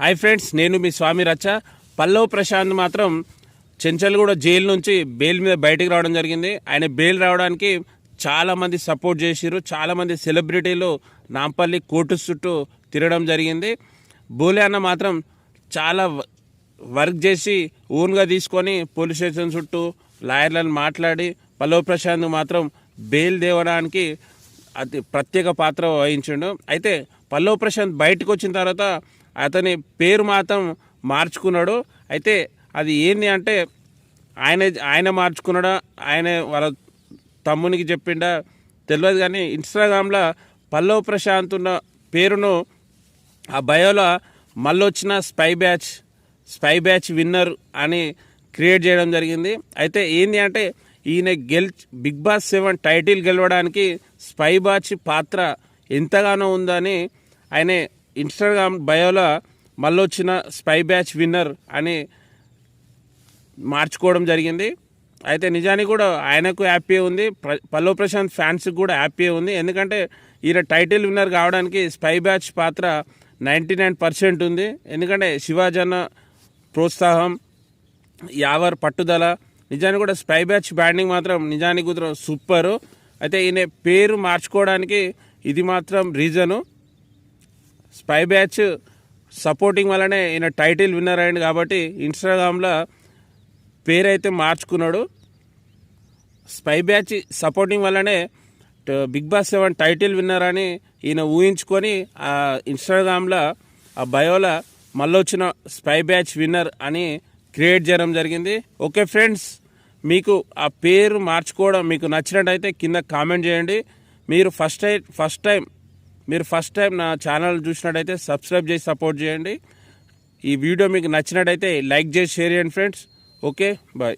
Hi friends నేను మీ స్వామి రచ్చ. పల్లవ్ ప్రశాంత్ మాత్రం చెంచల్గూడ జైలు నుంచి బెయిల్ మీద బయటికి రావడం జరిగింది. ఆయన బెయిల్ రావడానికి చాలామంది సపోర్ట్ చేసిరు చాలామంది సెలబ్రిటీలు నాంపల్లి కోర్టు చుట్టూ తిరగడం జరిగింది. బోలే అన్న మాత్రం చాలా వర్క్ చేసి ఓన్గా తీసుకొని పోలీస్ స్టేషన్ చుట్టూ లాయర్లను మాట్లాడి పల్లవ్ ప్రశాంత్ మాత్రం బెయిల్ దేవడానికి అతి ప్రత్యేక పాత్ర వహించిండు. అయితే పల్లవ్ ప్రశాంత్ బయటకు వచ్చిన తర్వాత అతని పేరు మాత్రం మార్చుకున్నాడు. అయితే అది ఏంది అంటే ఆయన ఆయన మార్చుకున్నాడా ఆయన వాళ్ళ తమ్మునికి చెప్పిండా తెలియదు కానీ ఇన్స్టాగ్రామ్లో పల్లవ్ ప్రశాంత్ ఉన్న పేరును ఆ బయోలో మళ్ళీ వచ్చిన spy batch spy batch winner అని క్రియేట్ చేయడం జరిగింది. అయితే ఏంటి అంటే ఈయన గెల్ బిగ్ బాస్ సెవెన్ టైటిల్ గెలవడానికి స్పై బ్యాచ్ పాత్ర ఎంతగానో ఉందని ఆయన ఇన్స్టాగ్రామ్ బయోలో మళ్ళీ వచ్చిన స్పై బ్యాచ్ విన్నర్ అని మార్చుకోవడం జరిగింది. అయితే నిజానికి కూడా ఆయనకు హ్యాపీ ఉంది. ప్ర- ప్రశాంత్ ఫ్యాన్స్కి కూడా హ్యాపీ ఉంది. ఎందుకంటే ఈయన టైటిల్ విన్నర్ కావడానికి స్పై బ్యాచ్ పాత్ర నైంటీ నైన్ పర్సెంట్ ఉంది. ఎందుకంటే శివాజన ప్రోత్సాహం యావర్ పట్టుదల నిజానికి కూడా స్పై బ్యాచ్ బ్యాండింగ్ మాత్రం నిజానికి కూడా సూపరు. అయితే ఈయన పేరు మార్చుకోవడానికి ఇది మాత్రం రీజను. స్పై బ్యాచ్ సపోర్టింగ్ వల్లనే ఈయన టైటిల్ విన్నర్ అయింది కాబట్టి ఇన్స్టాగ్రామ్లో పేరైతే మార్చుకున్నాడు. స్పై బ్యాచ్ సపోర్టింగ్ వల్లనే Bigg Boss seven title winner అని ఈయన ఊహించుకొని ఆ ఇన్స్టాగ్రామ్లో ఆ బయోలో మళ్ళీ వచ్చిన స్పై బ్యాచ్ విన్నర్ అని క్రియేట్ చేయడం జరిగింది. ఓకే ఫ్రెండ్స్ మీకు ఆ పేరు మార్చుకోవడం మీకు నచ్చినట్టయితే కింద కామెంట్ చేయండి. మీరు ఫస్ట్ టైం ఫస్ట్ టైం మీరు ఫస్ట్ టైం నా ఛానల్ చూసినట్టయితే సబ్స్క్రైబ్ చేసి సపోర్ట్ చేయండి. ఈ వీడియో మీకు నచ్చినట్టయితే లైక్ చేసి షేర్ చేయండి ఫ్రెండ్స్ ఓకే బాయ్